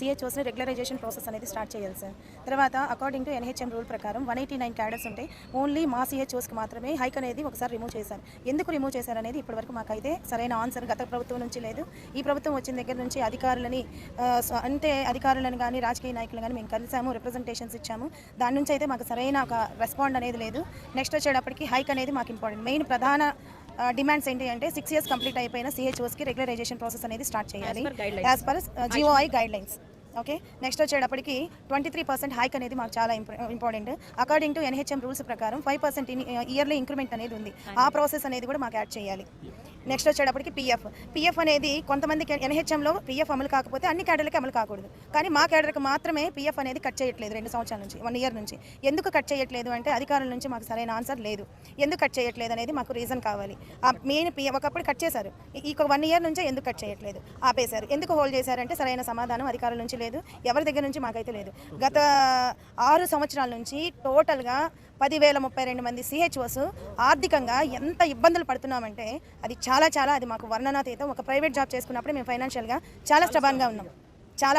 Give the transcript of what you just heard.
సిహెచ్ఓస్ని regularisation process అనేది start చేయాలి sir తర్వాత అకార్డింగ్ టు ఎన్హెచ్ఎం రూల్ ప్రకారం వన్ ఎయిటీ నైన్ క్యాడర్స్ ఉంటాయి ఓన్లీ మా సిహెచ్ఓస్కి మాత్రమే హైక్ అనేది ఒకసారి రిమూవ్ చేశారు. ఎందుకు రిమూవ్ చేశారనేది ఇప్పటివరకు మాకైతే సరైన ఆన్సర్ గత ప్రభుత్వం నుంచి లేదు. ఈ ప్రభుత్వం వచ్చిన దగ్గర నుంచి అధికారులని అంటే అధికారులను కానీ రాజకీయ నాయకులను కానీ మేము కలిసాము రిప్రజెంటేషన్స్ ఇచ్చాము. దాని నుంచి అయితే మాకు సరైన ఒక రెస్పాండ్ అనేది లేదు. నెక్స్ట్ వచ్చేటప్పటికి హైక్ అనేది మాకు ఇంపార్టెంట్ మెయిన్ ప్రధాన డిమాండ్స్ ఏంటి అంటే సిక్స్ ఇయర్స్ కంప్లీట్ అయిపోయిన సిహెచ్ఓస్కి రెగ్యులరైజేషన్ ప్రాసెస్ అనేది స్టార్ట్ చేయాలి. As per GOI guidelines okay next వచ్చేటప్పటికి ట్వంటీ త్రీ పర్సెంట్ హైక్ అనేది మాకు చాలా important according to NHM rules ప్రకారం ఫైవ్ పర్సెంట్ ఇయర్లీ ఇంక్రిమెంట్ అనేది ఉంది. ఆ ప్రాసెస్ అనేది కూడా మాకు యాడ్ చేయాలి. నెక్స్ట్ వచ్చేటప్పటికి పిఎఫ్ పిఎఫ్ అనేది కొంతమందికి ఎన్హెచ్ఎంలో పిఎఫ్ అమలు కాకపోతే అన్ని క్యాడర్లకి అమలు కాకూడదు. కానీ మా క్యాడర్కి మాత్రమే పిఎఫ్ అనేది కట్ చేయట్లేదు రెండు సంవత్సరాల నుంచి వన్ ఇయర్ నుంచి. ఎందుకు కట్ చేయట్లేదు అంటే అధికారుల నుంచి మాకు సరైన ఆన్సర్ లేదు. ఎందుకు కట్ చేయట్లేదు అనేది మాకు రీజన్ కావాలి. ఆ మెయిన్ పిఎఫ్ ఒకప్పుడు కట్ చేశారు. ఈ- వన్ ఇయర్ నుంచే ఎందుకు కట్ చేయట్లేదు? ఆపేశారు. ఎందుకు హోల్డ్ చేశారంటే సరైన సమాధానం అధికారుల నుంచి లేదు ఎవరి దగ్గర నుంచి మాకైతే లేదు. గత ఆరు సంవత్సరాల నుంచి టోటల్గా పదివేల ముప్పై రెండు మంది సిహెచ్ఓస్ ఆర్థికంగా ఎంత ఇబ్బందులు పడుతున్నామంటే అది చాలా చాలా చాలా అది మాకు వర్ణనాతీతం. ఒక ప్రైవేట్ జాబ్ చేసుకున్నప్పుడు మేము ఫైనాన్షియల్గా చాలా స్టబాన్గా ఉన్నాం. చాలా